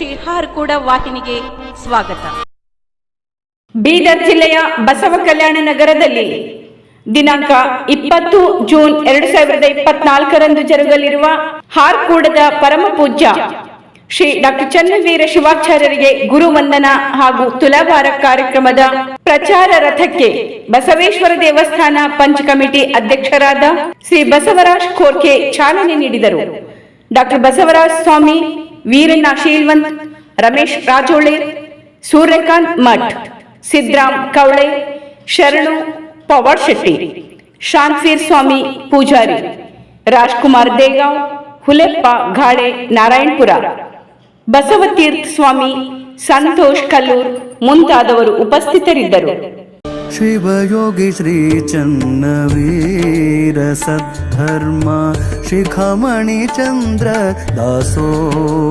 ಶ್ರೀ ಕೂಡ ವಾಹಿನಿಗೆ ಸ್ವಾಗತ. ಬೀದರ್ ಜಿಲ್ಲೆಯ ಬಸವ ಕಲ್ಯಾಣ ನಗರದಲ್ಲಿ ದಿನಾಂಕ ಇಪ್ಪತ್ತು ಜೂನ್ ಎರಡು ಸಾವಿರದ ಇಪ್ಪತ್ನಾಲ್ಕರಂದು ಜರುಗಲಿರುವ ಹಾರ್ಕೂಡದ ಪರಮ ಪೂಜ್ಯ ಶ್ರೀ ಡಾಕ್ಟರ್ ಚನ್ನವೀರ ಶಿವಾಚಾರ್ಯರಿಗೆ ಗುರುವಂದನ ಹಾಗೂ ತುಲಾಭಾರ ಕಾರ್ಯಕ್ರಮದ ಪ್ರಚಾರ ರಥಕ್ಕೆ ಬಸವೇಶ್ವರ ದೇವಸ್ಥಾನ ಪಂಚ್ ಕಮಿಟಿ ಅಧ್ಯಕ್ಷರಾದ ಶ್ರೀ ಬಸವರಾಜ್ ಕೋರ್ಕೆ ಚಾಲನೆ ನೀಡಿದರು. ಡಾಕ್ಟರ್ ಬಸವರಾಜ್ ಸ್ವಾಮಿ ವೀರಣ್ಣ ಶೀಲ್ವಂತ್ ರಮೇಶ್ ರಾಜೋಳೆ ಸೂರ್ಯಕಾಂತ್ ಮಠ್, ಸಿದ್ರಾಮ್ ಕವಳೆ, ಶರಣು ಪವಾಡ್ ಶೆಟ್ಟಿ ಶಾಂತವೀರ್ ಸ್ವಾಮಿ ಪೂಜಾರಿ, ರಾಜ್ಕುಮಾರ್ ದೇಗಾಂವ್, ಹುಲೆಪ್ಪ ಘಾಡೆ ನಾರಾಯಣಪುರ, ಬಸವತೀರ್ಥ ಸ್ವಾಮಿ, ಸಂತೋಷ್ ಕಲ್ಲೂರ್ ಮುಂತಾದವರು ಉಪಸ್ಥಿತರಿದ್ದರು. शिवयोगी श्रीचन्नवीर सद्धर्मा शिखमणिचन्द्र दासोहरत्ना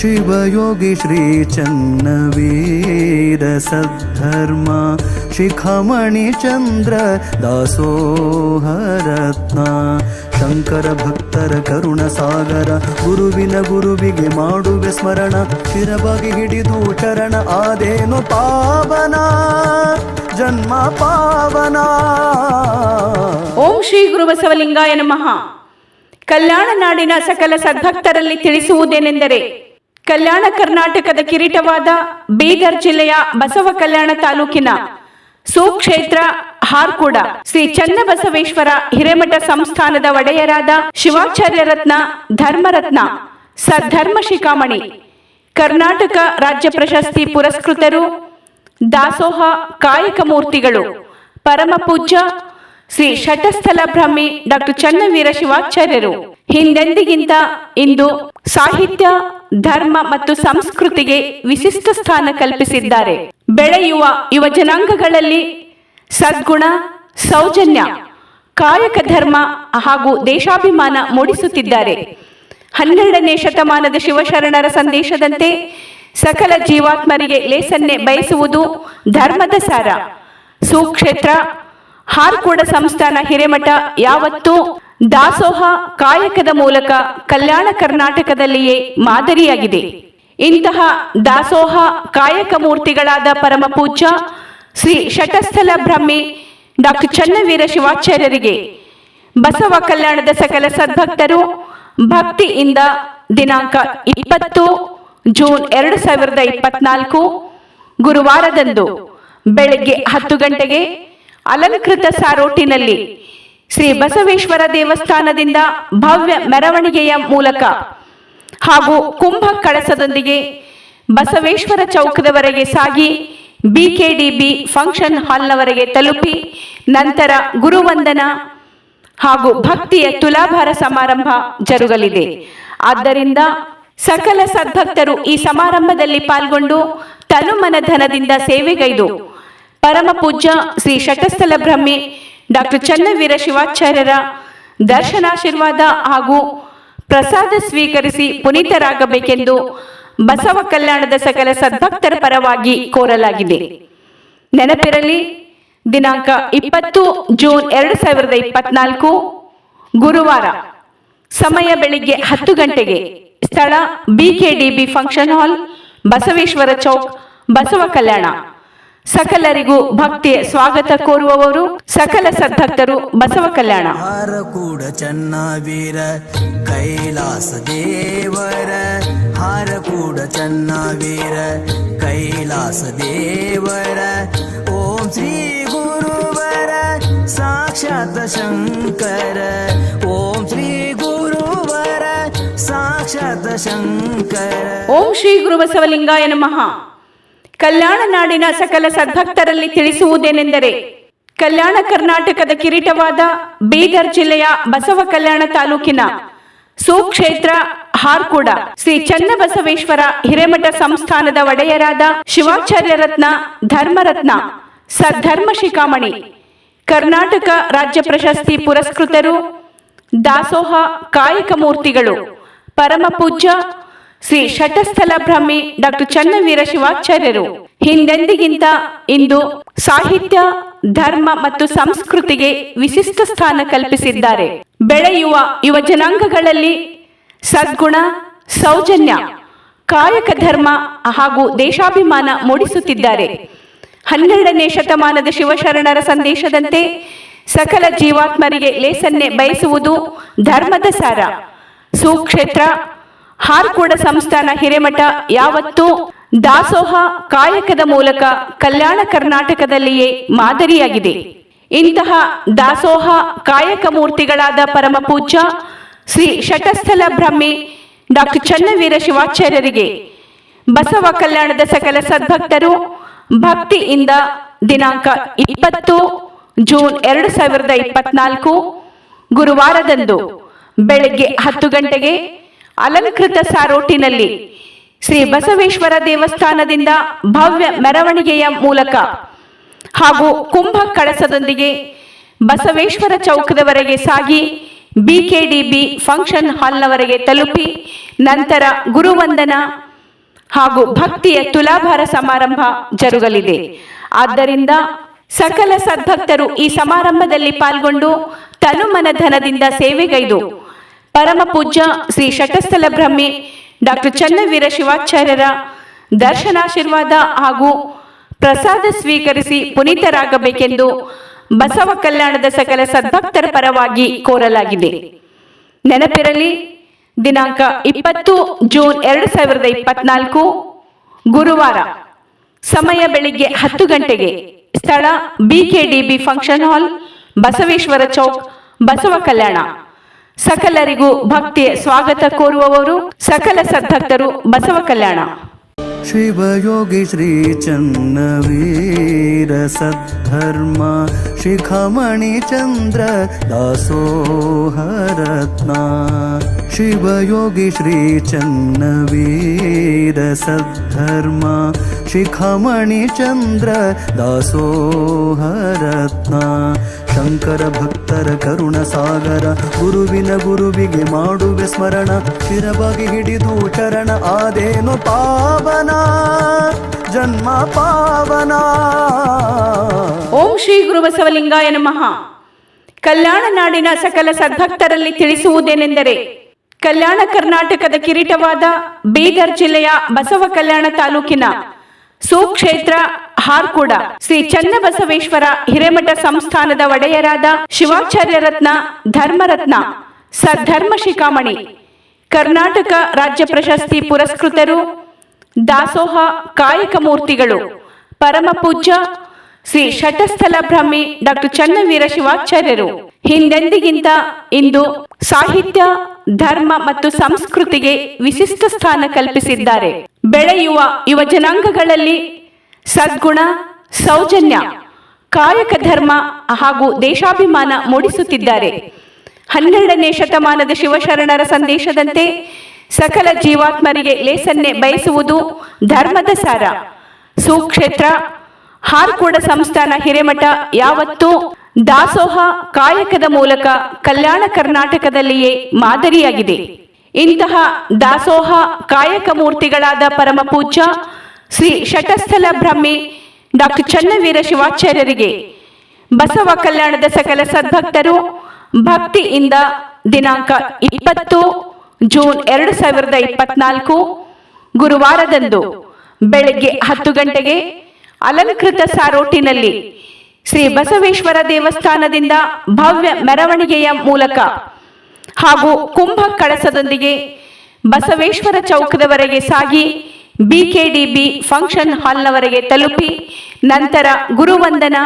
ಶಿವಯೋಗಿ ಶ್ರೀ ಚನ್ನವೀರ ಸದ್ಧರ್ಮ ಶಿಖಮಣಿ ಚಂದ್ರ ದಾಸೋಹರತ್ನ ಶಂಕರ ಭಕ್ತರ ಕರುಣ ಸಾಗರ ಗುರುವಿನ ಗುರುವಿಗೆ ಮಾಡುವೆ ಸ್ಮರಣ ಶಿರಬಾಗಿ ಹಿಡಿದು ಚರಣ ಆದೇನು ಪಾವನ ಜನ್ಮ ಪಾವನ. ಓಂ ಶ್ರೀ ಗುರು ಬಸವಲಿಂಗಾಯ ನಮಃ. ಕಲ್ಯಾಣ ನಾಡಿನ ಸಕಲ ಸದ್ಭಕ್ತರಲ್ಲಿ ತಿಳಿಸುವುದೇನೆಂದರೆ ಕಲ್ಯಾಣ ಕರ್ನಾಟಕದ ಕಿರೀಟವಾದ ಬೀದರ್ ಜಿಲ್ಲೆಯ ಬಸವ ಕಲ್ಯಾಣ ತಾಲೂಕಿನ ಸುಕ್ಷೇತ್ರ ಹಾರ್ಕೂಡ ಶ್ರೀ ಚನ್ನಬಸವೇಶ್ವರ ಹಿರೇಮಠ ಸಂಸ್ಥಾನದ ಒಡೆಯರಾದ ಶಿವಾಚಾರ್ಯ ರತ್ನ, ಧರ್ಮರತ್ನ ಸದ್ಧರ್ಮ ಶಿಖಾಮಣಿ, ಕರ್ನಾಟಕ ರಾಜ್ಯ ಪ್ರಶಸ್ತಿ ಪುರಸ್ಕೃತರು, ದಾಸೋಹ, ಕಾಯಕ ಮೂರ್ತಿಗಳು, ಪರಮ ಪೂಜ್ಯ ಶ್ರೀ ಷಟಸ್ಥಲ ಬ್ರಹ್ಮಿ ಡಾಕ್ಟರ್ ಚನ್ನವೀರ ಶಿವಾಚಾರ್ಯರು. ಹಿಂದೆಂದಿಗಿಂತ ಇಂದು ಸಾಹಿತ್ಯ, ಧರ್ಮ ಮತ್ತು ಸಂಸ್ಕೃತಿಗೆ ವಿಶಿಷ್ಟ ಸ್ಥಾನ ಕಲ್ಪಿಸಿದ್ದಾರೆ. ಬೆಳೆಯುವ ಯುವ ಜನಾಂಗಗಳಲ್ಲಿ ಸದ್ಗುಣ, ಸೌಜನ್ಯ, ಕಾಯಕ ಧರ್ಮ ಹಾಗೂ ದೇಶಾಭಿಮಾನ ಮೂಡಿಸುತ್ತಿದ್ದಾರೆ. ಹನ್ನೆರಡನೇ ಶತಮಾನದ ಶಿವಶರಣರ ಸಂದೇಶದಂತೆ ಸಕಲ ಜೀವಾತ್ಮರಿಗೆ ಲೇಸನ್ನೇ ಬಯಸುವುದು ಧರ್ಮದ ಸಾರ. ಸುಕ್ಷೇತ್ರ ಹಾರ್ಕೂಡ ಸಂಸ್ಥಾನ ಹಿರೇಮಠ ಯಾವತ್ತೂ ದಾಸೋಹ ಕಾಯಕದ ಮೂಲಕ ಕಲ್ಯಾಣ ಕರ್ನಾಟಕದಲ್ಲಿಯೇ ಮಾದರಿಯಾಗಿದೆ. ಇಂತಹ ದಾಸೋಹ ಕಾಯಕ ಮೂರ್ತಿಗಳಾದ ಪರಮ ಪೂಜ್ಯ ಶ್ರೀ ಶಟಸ್ಥಲ ಬ್ರಹ್ಮಿ ಡಾಕ್ಟರ್ ಚನ್ನವೀರ ಶಿವಾಚಾರ್ಯರಿಗೆ ಬಸವ ಕಲ್ಯಾಣದ ಸಕಲ ಸದ್ಭಕ್ತರು ಭಕ್ತಿಯಿಂದ ದಿನಾಂಕ ಇಪ್ಪತ್ತು ಜೂನ್ ಎರಡು ಸಾವಿರದ ಇಪ್ಪತ್ನಾಲ್ಕು ಗುರುವಾರದಂದು ಬೆಳಗ್ಗೆ ಹತ್ತು ಗಂಟೆಗೆ ಅಲಂಕೃತ ಸಾರೋಟಿನಲ್ಲಿ ಶ್ರೀ ಬಸವೇಶ್ವರ ದೇವಸ್ಥಾನದಿಂದ ಭವ್ಯ ಮೆರವಣಿಗೆಯ ಮೂಲಕ ಹಾಗೂ ಕುಂಭ ಕಳಸದೊಂದಿಗೆ ಬಸವೇಶ್ವರ ಚೌಕದವರೆಗೆ ಸಾಗಿ ಬಿಕೆಡಿಬಿ ಫಂಕ್ಷನ್ ಹಾಲ್ನವರೆಗೆ ತಲುಪಿ ನಂತರ ಗುರುವಂದನ ಹಾಗೂ ಭಕ್ತಿಯ ತುಲಾಭಾರ ಸಮಾರಂಭ ಜರುಗಲಿದೆ. ಆದ್ದರಿಂದ ಸಕಲ ಸದ್ಭಕ್ತರು ಈ ಸಮಾರಂಭದಲ್ಲಿ ಪಾಲ್ಗೊಂಡು ತನುಮನಧನದಿಂದ ಸೇವೆಗೈದು ಪರಮ ಪೂಜ್ಯ ಶ್ರೀ ಶಟಸ್ಥಲ ಬ್ರಹ್ಮಿ ಡಾಕ್ಟರ್ ಚನ್ನವೀರ ಶಿವಾಚಾರ್ಯರ ದರ್ಶನಾಶೀರ್ವಾದ ಹಾಗೂ ಪ್ರಸಾದ ಸ್ವೀಕರಿಸಿ ಪುನೀತರಾಗಬೇಕೆಂದು ಬಸವ ಕಲ್ಯಾಣದ ಸಕಲ ಸದ್ಭಕ್ತರ ಪರವಾಗಿ ಕೋರಲಾಗಿದೆ. ನೆನಪಿರಲಿ, ದಿನಾಂಕ ಇಪ್ಪತ್ತು ಜೂನ್ ಎರಡು ಸಾವಿರದ ಇಪ್ಪತ್ನಾಲ್ಕು, ಗುರುವಾರ ಸಮಯ ಬೆಳಿಗ್ಗೆ ಹತ್ತು ಗಂಟೆಗೆ ಸ್ಥಳ BKDB function hall Basaveshwara Chowk, Basava Kalyan. ಸಕಲರಿಗೂ ಭಕ್ತಿಯ ಸ್ವಾಗತ ಕೋರುವವರು ಸಕಲ ಸದ್ಭಕ್ತರು ಬಸವ ಕಲ್ಯಾಣ. ಚನ್ನ ವೀರ ಕೈಲಾಸ ದೇವರ. ಚನ್ನ ವೀರ ಕೈಲಾಸ ದೇವರ. ಓಂ ಶ್ರೀ ಗುರುವರ ಸಾಕ್ಷಾತ್ ಶಂಕರ. ಓಂ ಶ್ರೀ ಗುರುವರ ಸಾಕ್ಷಾತ್ ಶಂಕರ. ಓಂ ಶ್ರೀ ಗುರು ಬಸವಲಿಂಗಾಯ ನಮಃ. ಕಲ್ಯಾಣ ನಾಡಿನ ಸಕಲ ಸದ್ಭಕ್ತರಲ್ಲಿ ತಿಳಿಸುವುದೇನೆಂದರೆ, ಕಲ್ಯಾಣ ಕರ್ನಾಟಕದ ಕಿರೀಟವಾದ ಬೀದರ್ ಜಿಲ್ಲೆಯ ಬಸವ ಕಲ್ಯಾಣ ತಾಲೂಕಿನ ಸುಕ್ಷೇತ್ರ ಹಾರ್ಕೂಡ, ಶ್ರೀ ಚನ್ನಬಸವೇಶ್ವರ ಹಿರೇಮಠ ಸಂಸ್ಥಾನದ ಒಡೆಯರಾದ ಶಿವಾಚಾರ್ಯ ರತ್ನ, ಧರ್ಮರತ್ನ ಸದ್ಧರ್ಮ ಶಿಖಾಮಣಿ, ಕರ್ನಾಟಕ ರಾಜ್ಯ ಪ್ರಶಸ್ತಿ ಪುರಸ್ಕೃತರು, ದಾಸೋಹ ಕಾಯಕ ಮೂರ್ತಿಗಳು, ಪರಮ ಪೂಜ್ಯ ಶ್ರೀ ಶಟಸ್ಥಲ ಬ್ರಹ್ಮಿ ಡಾಕ್ಟರ್ ಚನ್ನವೀರ ಶಿವಾಚಾರ್ಯರು. ಹಿಂದೆಂದಿಗಿಂತ ಇಂದು ಸಾಹಿತ್ಯ, ಧರ್ಮ ಮತ್ತು ಸಂಸ್ಕೃತಿಗೆ ವಿಶಿಷ್ಟ ಸ್ಥಾನ ಕಲ್ಪಿಸಿದ್ದಾರೆ. ಬೆಳೆಯುವ ಯುವ ಜನಾಂಗಗಳಲ್ಲಿ ಸದ್ಗುಣ, ಸೌಜನ್ಯ, ಕಾಯಕ ಧರ್ಮ ಹಾಗೂ ದೇಶಾಭಿಮಾನ ಮೂಡಿಸುತ್ತಿದ್ದಾರೆ. ಹನ್ನೆರಡನೇ ಶತಮಾನದ ಶಿವಶರಣರ ಸಂದೇಶದಂತೆ ಸಕಲ ಜೀವಾತ್ಮರಿಗೆ ಲೇಸನ್ನೆ ಬಯಸುವುದು ಧರ್ಮದ ಸಾರ. ಸುಕ್ಷೇತ್ರ ಹಾರ್ಕೋಡ ಸಂಸ್ಥಾನ ಹಿರೇಮಠ ಯಾವತ್ತೂ ದಾಸೋಹ ಕಾಯಕದ ಮೂಲಕ ಕಲ್ಯಾಣ ಕರ್ನಾಟಕದಲ್ಲಿಯೇ ಮಾದರಿಯಾಗಿದೆ. ಇಂತಹ ದಾಸೋಹ ಕಾಯಕ ಮೂರ್ತಿಗಳಾದ ಪರಮ ಪೂಜ್ಯ ಶ್ರೀ ಶಟಸ್ಥಲ ಬ್ರಹ್ಮಿ ಡಾಕ್ಟರ್ ಚನ್ನವೀರ ಶಿವಾಚಾರ್ಯರಿಗೆ ಬಸವ ಕಲ್ಯಾಣದ ಸಕಲ ಸದ್ಭಕ್ತರು ಭಕ್ತಿಯಿಂದ ದಿನಾಂಕ ಇಪ್ಪತ್ತು ಜೂನ್ ಎರಡು ಸಾವಿರದ ಇಪ್ಪತ್ನಾಲ್ಕು ಗುರುವಾರದಂದು ಬೆಳಗ್ಗೆ ಹತ್ತು ಗಂಟೆಗೆ ಅಲಂಕೃತ ಸಾರೋಟಿನಲ್ಲಿ ಶ್ರೀ ಬಸವೇಶ್ವರ ದೇವಸ್ಥಾನದಿಂದ ಭವ್ಯ ಮೆರವಣಿಗೆಯ ಮೂಲಕ ಹಾಗೂ ಕುಂಭ ಕಳಸದೊಂದಿಗೆ ಬಸವೇಶ್ವರ ಚೌಕದವರೆಗೆ ಸಾಗಿ ಬಿಕೆಡಿಬಿ ಫಂಕ್ಷನ್ ಹಾಲ್ನವರೆಗೆ ತಲುಪಿ ನಂತರ ಗುರುವಂದನ ಹಾಗೂ ಭಕ್ತಿಯ ತುಲಾಭಾರ ಸಮಾರಂಭ ಜರುಗಲಿದೆ. ಆದ್ದರಿಂದ ಸಕಲ ಸದ್ಭಕ್ತರು ಈ ಸಮಾರಂಭದಲ್ಲಿ ಪಾಲ್ಗೊಂಡು ತನುಮನ ಧನದಿಂದ ಸೇವೆಗೈದು ಪರಮ ಪೂಜ್ಯ ಶ್ರೀ ಶಟಸ್ಥಲ ಬ್ರಹ್ಮಿ ಡಾಕ್ಟರ್ ಚನ್ನವೀರ ಶಿವಾಚಾರ್ಯರ ದರ್ಶನಾಶೀರ್ವಾದ ಹಾಗೂ ಪ್ರಸಾದ ಸ್ವೀಕರಿಸಿ ಪುನೀತರಾಗಬೇಕೆಂದು ಬಸವ ಕಲ್ಯಾಣದ ಸಕಲ ಸದ್ಭಕ್ತರ ಪರವಾಗಿ ಕೋರಲಾಗಿದೆ. ನೆನಪಿರಲಿ, ದಿನಾಂಕ ಇಪ್ಪತ್ತು ಜೂನ್ ಎರಡು ಸಾವಿರದ ಇಪ್ಪತ್ನಾಲ್ಕು, ಗುರುವಾರ, ಸಮಯ ಬೆಳಿಗ್ಗೆ ಹತ್ತು ಗಂಟೆಗೆ, ಸ್ಥಳ BKDB function hall Basaveshwara Chowk, Basava Kalyan. ಸಕಲರಿಗೂ ಭಕ್ತಿಯ ಸ್ವಾಗತ ಕೋರುವವರು ಸಕಲ ಸದ್ಭಕ್ತರು ಬಸವ ಕಲ್ಯಾಣ. ಶಿವಯೋಗಿ ಶ್ರೀ ಚನ್ನವೀರ ಸದ್ಧರ್ಮ ಶಿಖಮಣಿ ಚಂದ್ರ ದಾಸೋಹರತ್ನ शिवयोगि ಸದ್ಧರ್ಮ ಶಿಖಮಣಿ ಚಂದ್ರ ದಾಸೋಹರತ್ನ ಶಂಕರ ಭಕ್ತರ ಕರುಣ ಸಾಗರ ಗುರುವಿನ ಗುರುವಿಗೆ ಮಾಡುವೆ ಸ್ಮರಣ ಶಿರಬಾಗಿ ಹಿಡಿದು ಚರಣ ಆದೇನು ಪಾವನ ಜನ್ಮ ಪಾವನ. ಓಂ ಶ್ರೀ ಗುರು ಬಸವಲಿಂಗಾಯ ನಮಃ. ಕಲ್ಯಾಣ ನಾಡಿನ ಸಕಲ ಸದ್ಭಕ್ತರಲ್ಲಿ ತಿಳಿಸುವುದೇನೆಂದರೆ ಕಲ್ಯಾಣ ಕರ್ನಾಟಕದ ಕಿರೀಟವಾದ ಬೀದರ್ ಜಿಲ್ಲೆಯ ಬಸವ ಕಲ್ಯಾಣ ತಾಲೂಕಿನ ಸುಕ್ಷೇತ್ರ ಹಾರ್ಕೂಡ ಶ್ರೀ ಚನ್ನಬಸವೇಶ್ವರ ಹಿರೇಮಠ ಸಂಸ್ಥಾನದ ಒಡೆಯರಾದ ಶಿವಾಚಾರ್ಯ ರತ್ನ, ಧರ್ಮರತ್ನ ಸದ್ಧರ್ಮ ಶಿಖಾಮಣಿ, ಕರ್ನಾಟಕ ರಾಜ್ಯ ಪ್ರಶಸ್ತಿ ಪುರಸ್ಕೃತರು, ದಾಸೋಹ, ಕಾಯಕ ಮೂರ್ತಿಗಳು, ಪರಮ ಪೂಜ್ಯ ಶ್ರೀ ಶಟಸ್ಥಲ ಬ್ರಹ್ಮಿ ಡಾಕ್ಟರ್ ಚನ್ನವೀರ ಶಿವಾಚಾರ್ಯರು. ಹಿಂದೆಂದಿಗಿಂತ ಇಂದು ಸಾಹಿತ್ಯ, ಧರ್ಮ ಮತ್ತು ಸಂಸ್ಕೃತಿಗೆ ವಿಶಿಷ್ಟ ಸ್ಥಾನ ಕಲ್ಪಿಸಿದ್ದಾರೆ. ಬೆಳೆಯುವ ಯುವ ಜನಾಂಗಗಳಲ್ಲಿ ಸದ್ಗುಣ, ಸೌಜನ್ಯ, ಕಾಯಕ ಧರ್ಮ ಹಾಗೂ ದೇಶಾಭಿಮಾನ ಮೂಡಿಸುತ್ತಿದ್ದಾರೆ. ಹನ್ನೆರಡನೇ ಶತಮಾನದ ಶಿವಶರಣರ ಸಂದೇಶದಂತೆ ಸಕಲ ಜೀವಾತ್ಮರಿಗೆ ಲೇಸನ್ನೆ ಬಯಸುವುದು ಧರ್ಮದ ಸಾರ. ಸುಕ್ಷೇತ್ರ ಹಾರ್ಕೋಡ ಸಂಸ್ಥಾನ ಹಿರೇಮಠ, ಯಾವತ್ತೂ ದಾಸೋಹ ಕಾಯಕದ ಮೂಲಕ ಕಲ್ಯಾಣ ಕರ್ನಾಟಕದಲ್ಲಿಯೇ ಮಾದರಿಯಾಗಿದೆ. ಇಂತಹ ದಾಸೋಹ ಕಾಯಕ ಮೂರ್ತಿಗಳಾದ ಪರಮ ಪೂಜ್ಯ ಶ್ರೀ ಶಟಸ್ಥಲ ಬ್ರಹ್ಮಿ ಡಾಕ್ಟರ್ ಚನ್ನವೀರ ಶಿವಾಚಾರ್ಯರಿಗೆ ಬಸವ ಕಲ್ಯಾಣದ ಸಕಲ ಸದ್ಭಕ್ತರು ಭಕ್ತಿಯಿಂದ ದಿನಾಂಕ ಇಪ್ಪತ್ತು ಜೂನ್ ಎರಡು ಸಾವಿರದ ಇಪ್ಪತ್ನಾಲ್ಕು ಗುರುವಾರದಂದು ಬೆಳಗ್ಗೆ ಹತ್ತು ಗಂಟೆಗೆ ಅಲಂಕೃತ ಸಾರೋಟಿನಲ್ಲಿ ಶ್ರೀ ಬಸವೇಶ್ವರ ದೇವಸ್ಥಾನದಿಂದ ಭವ್ಯ ಮೆರವಣಿಗೆಯ ಮೂಲಕ ಹಾಗೂ ಕುಂಭ ಕಳಸದೊಂದಿಗೆ ಬಸವೇಶ್ವರ ಚೌಕದವರೆಗೆ ಸಾಗಿ ಬಿಕೆಡಿಬಿ ಫಂಕ್ಷನ್ ಹಾಲ್ನವರೆಗೆ ತಲುಪಿ ನಂತರ ಗುರುವಂದನ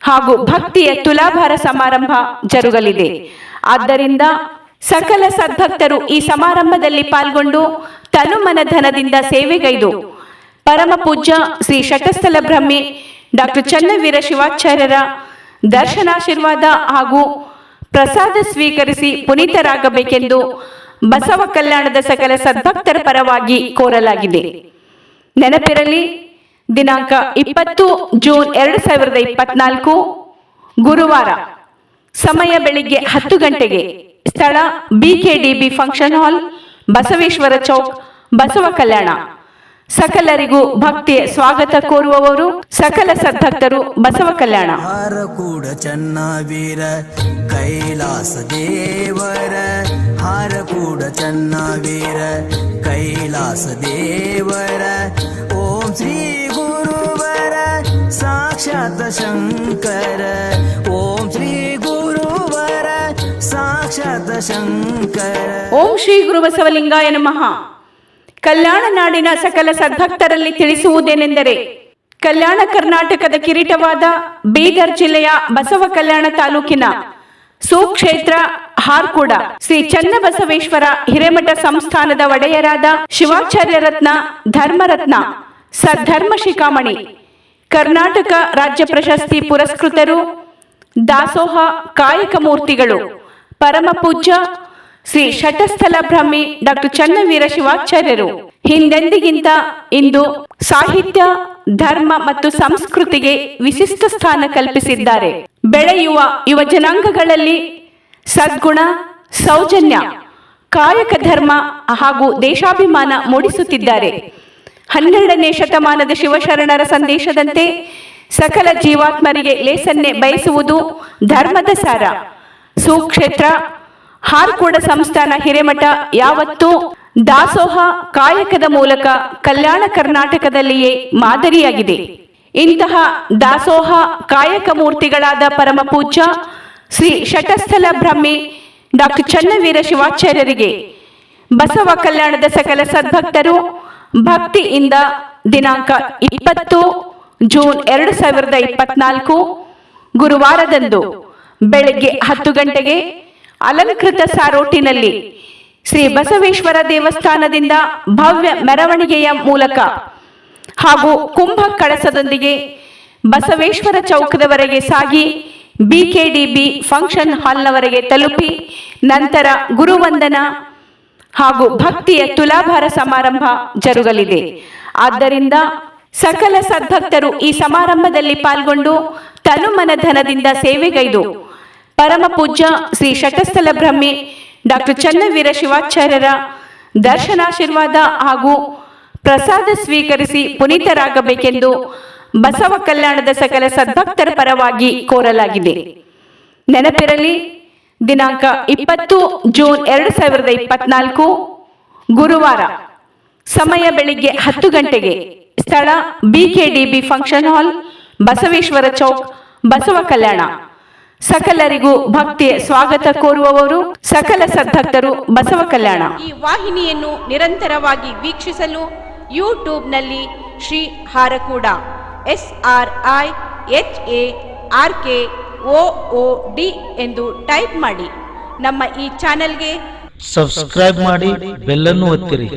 ಹಾಗೂ ಭಕ್ತಿಯ ತುಲಾಭಾರ ಸಮಾರಂಭ ಜರುಗಲಿದೆ. ಆದ್ದರಿಂದ ಸಕಲ ಸದ್ಭಕ್ತರು ಈ ಸಮಾರಂಭದಲ್ಲಿ ಪಾಲ್ಗೊಂಡು ತನುಮನಧನದಿಂದ ಸೇವೆಗೈದು ಪರಮ ಪೂಜ್ಯ ಶ್ರೀ ಶಟಸ್ಥಲ ಬ್ರಹ್ಮಿ ಡಾಕ್ಟರ್ ಚನ್ನವೀರ ಶಿವಾಚಾರ್ಯರ ದರ್ಶನಾಶೀರ್ವಾದ ಹಾಗೂ ಪ್ರಸಾದ ಸ್ವೀಕರಿಸಿ ಪುನೀತರಾಗಬೇಕೆಂದು ಬಸವ ಕಲ್ಯಾಣದ ಸಕಲ ಸದ್ಭಕ್ತರ ಪರವಾಗಿ ಕೋರಲಾಗಿದೆ. ನೆನಪಿರಲಿ, ದಿನಾಂಕ ಇಪ್ಪತ್ತು ಜೂನ್ ಎರಡು ಸಾವಿರದ ಇಪ್ಪತ್ನಾಲ್ಕು, ಗುರುವಾರ ಸಮಯ ಬೆಳಿಗ್ಗೆ ಹತ್ತು ಗಂಟೆಗೆ ಸ್ಥಳ BKDB function hall Basaveshwara Chowk, Basava Kalyan. ಸಕಲರಿಗೂ ಭಕ್ತಿಯ ಸ್ವಾಗತ ಕೋರುವವರು ಸಕಲ ಸದ್ಭಕ್ತರು ಬಸವ ಕಲ್ಯಾಣ. ಹಾರ ಕೂಡ ಚನ್ನವೀರ ಕೈಲಾಸ ದೇವರ. ಹಾರ ಕೂಡ ಚನ್ನವೀರ ಕೈಲಾಸ ದೇವರ. ಓಂ ಶ್ರೀ ಗುರುವರ ಸಾಕ್ಷಾತ್ ಶಂಕರ. ಓಂ ಶ್ರೀ ಗುರುವರ ಸಾಕ್ಷಾತ್ ಶಂಕರ. ಓಂ ಶ್ರೀ ಗುರು ಬಸವಲಿಂಗಾಯ ನಮಃ. ಕಲ್ಯಾಣ ನಾಡಿನ ಸಕಲ ಸದ್ಭಕ್ತರಲ್ಲಿ ತಿಳಿಸುವುದೇನೆಂದರೆ, ಕಲ್ಯಾಣ ಕರ್ನಾಟಕದ ಕಿರೀಟವಾದ ಬೀದರ್ ಜಿಲ್ಲೆಯ ಬಸವ ಕಲ್ಯಾಣ ತಾಲೂಕಿನ ಸುಕ್ಷೇತ್ರ ಹಾರ್ಕೂಡ, ಶ್ರೀ ಚನ್ನಬಸವೇಶ್ವರ ಹಿರೇಮಠ ಸಂಸ್ಥಾನದ ಒಡೆಯರಾದ ಶಿವಾಚಾರ್ಯ ರತ್ನ, ಧರ್ಮರತ್ನ ಸದ್ಧರ್ಮ ಶಿಖಾಮಣಿ, ಕರ್ನಾಟಕ ರಾಜ್ಯ ಪ್ರಶಸ್ತಿ ಪುರಸ್ಕೃತರು, ದಾಸೋಹ, ಕಾಯಕ ಮೂರ್ತಿಗಳು, ಪರಮ ಪೂಜ್ಯ ಶ್ರೀ ಶಟಸ್ಥಲ ಬ್ರಹ್ಮಿ ಡಾಕ್ಟರ್ ಚನ್ನವೀರ ಶಿವಾಚಾರ್ಯರು. ಹಿಂದೆಂದಿಗಿಂತ ಇಂದು ಸಾಹಿತ್ಯ, ಧರ್ಮ ಮತ್ತು ಸಂಸ್ಕೃತಿಗೆ ವಿಶಿಷ್ಟ ಸ್ಥಾನ ಕಲ್ಪಿಸಿದ್ದಾರೆ. ಬೆಳೆಯುವ ಯುವ ಜನಾಂಗಗಳಲ್ಲಿ ಸದ್ಗುಣ, ಸೌಜನ್ಯ, ಕಾಯಕ ಧರ್ಮ ಹಾಗೂ ದೇಶಾಭಿಮಾನ ಮೂಡಿಸುತ್ತಿದ್ದಾರೆ. ಹನ್ನೆರಡನೇ ಶತಮಾನದ ಶಿವಶರಣರ ಸಂದೇಶದಂತೆ ಸಕಲ ಜೀವಾತ್ಮರಿಗೆ ಲೇಸನ್ನೇ ಬಯಸುವುದು ಧರ್ಮದ ಸಾರ. ಸುಕ್ಷೇತ್ರ ಹಾರ್ಕೂಡ ಸಂಸ್ಥಾನ ಹಿರೇಮಠ, ಯಾವತ್ತೂ ದಾಸೋಹ ಕಾಯಕದ ಮೂಲಕ ಕಲ್ಯಾಣ ಕರ್ನಾಟಕದಲ್ಲಿಯೇ ಮಾದರಿಯಾಗಿದೆ. ಇಂತಹ ದಾಸೋಹ ಕಾಯಕ ಮೂರ್ತಿಗಳಾದ ಪರಮ ಪೂಜ್ಯ ಶ್ರೀ ಶಟಸ್ಥಲ ಬ್ರಹ್ಮಿ ಡಾಕ್ಟರ್ ಚನ್ನವೀರ ಶಿವಾಚಾರ್ಯರಿಗೆ ಬಸವ ಕಲ್ಯಾಣದ ಸಕಲ ಸದ್ಭಕ್ತರು ಭಕ್ತಿಯಿಂದ ದಿನಾಂಕ ಇಪ್ಪತ್ತು ಜೂನ್ ಎರಡು ಸಾವಿರದ ಇಪ್ಪತ್ನಾಲ್ಕು ಗುರುವಾರದಂದು ಬೆಳಗ್ಗೆ ಹತ್ತು ಗಂಟೆಗೆ ಅಲಂಕೃತ ಸಾರೋಟಿನಲ್ಲಿ ಶ್ರೀ ಬಸವೇಶ್ವರ ದೇವಸ್ಥಾನದಿಂದ ಭವ್ಯ ಮೆರವಣಿಗೆಯ ಮೂಲಕ ಹಾಗೂ ಕುಂಭ ಕಳಸದೊಂದಿಗೆ ಬಸವೇಶ್ವರ ಚೌಕದವರೆಗೆ ಸಾಗಿ ಬಿಕೆಡಿಬಿ ಫಂಕ್ಷನ್ ಹಾಲ್ನವರೆಗೆ ತಲುಪಿ ನಂತರ ಗುರುವಂದನ ಹಾಗೂ ಭಕ್ತಿಯ ತುಲಾಭಾರ ಸಮಾರಂಭ ಜರುಗಲಿದೆ. ಆದ್ದರಿಂದ ಸಕಲ ಸದ್ಭಕ್ತರು ಈ ಸಮಾರಂಭದಲ್ಲಿ ಪಾಲ್ಗೊಂಡು ತನುಮನಧನದಿಂದ ಸೇವೆಗೈದು ಪರಮ ಪೂಜ್ಯ ಶ್ರೀ ಶಟಸ್ಥಲ ಬ್ರಹ್ಮಿ ಡಾಕ್ಟರ್ ಚನ್ನವೀರ ಶಿವಾಚಾರ್ಯರ ದರ್ಶನಾಶೀರ್ವಾದ ಹಾಗೂ ಪ್ರಸಾದ ಸ್ವೀಕರಿಸಿ ಪುನೀತರಾಗಬೇಕೆಂದು ಬಸವ ಕಲ್ಯಾಣದ ಸಕಲ ಸದ್ಭಕ್ತರ ಪರವಾಗಿ ಕೋರಲಾಗಿದೆ. ನೆನಪಿರಲಿ, ದಿನಾಂಕ ಇಪ್ಪತ್ತು ಜೂನ್ ಎರಡು ಸಾವಿರದ ಇಪ್ಪತ್ನಾಲ್ಕು, ಗುರುವಾರ, ಸಮಯ ಬೆಳಿಗ್ಗೆ ಹತ್ತು ಗಂಟೆಗೆ, ಸ್ಥಳ BKDB function hall Basaveshwara Chowk, Basava Kalyan. ಸಕಲರಿಗೂ ಭಕ್ತಿಯ ಸ್ವಾಗತ ಕೋರುವವರು ಸಕಲ ಸದ್ಭಕ್ತರು ಬಸವ ಕಲ್ಯಾಣ. ಈ ವಾಹಿನಿಯನ್ನು ನಿರಂತರವಾಗಿ ವೀಕ್ಷಿಸಲು ಯೂಟ್ಯೂಬ್ನಲ್ಲಿ Shri Harakuda S R I H A R K O O D ಎಂದು ಟೈಪ್ ಮಾಡಿ. ನಮ್ಮ ಈ ಚಾನೆಲ್ಗೆ ಸಬ್ಸ್ಕ್ರೈಬ್ ಮಾಡಿ ಬೆಲ್ಲನ್ನು ಒತ್ತಿರಿ.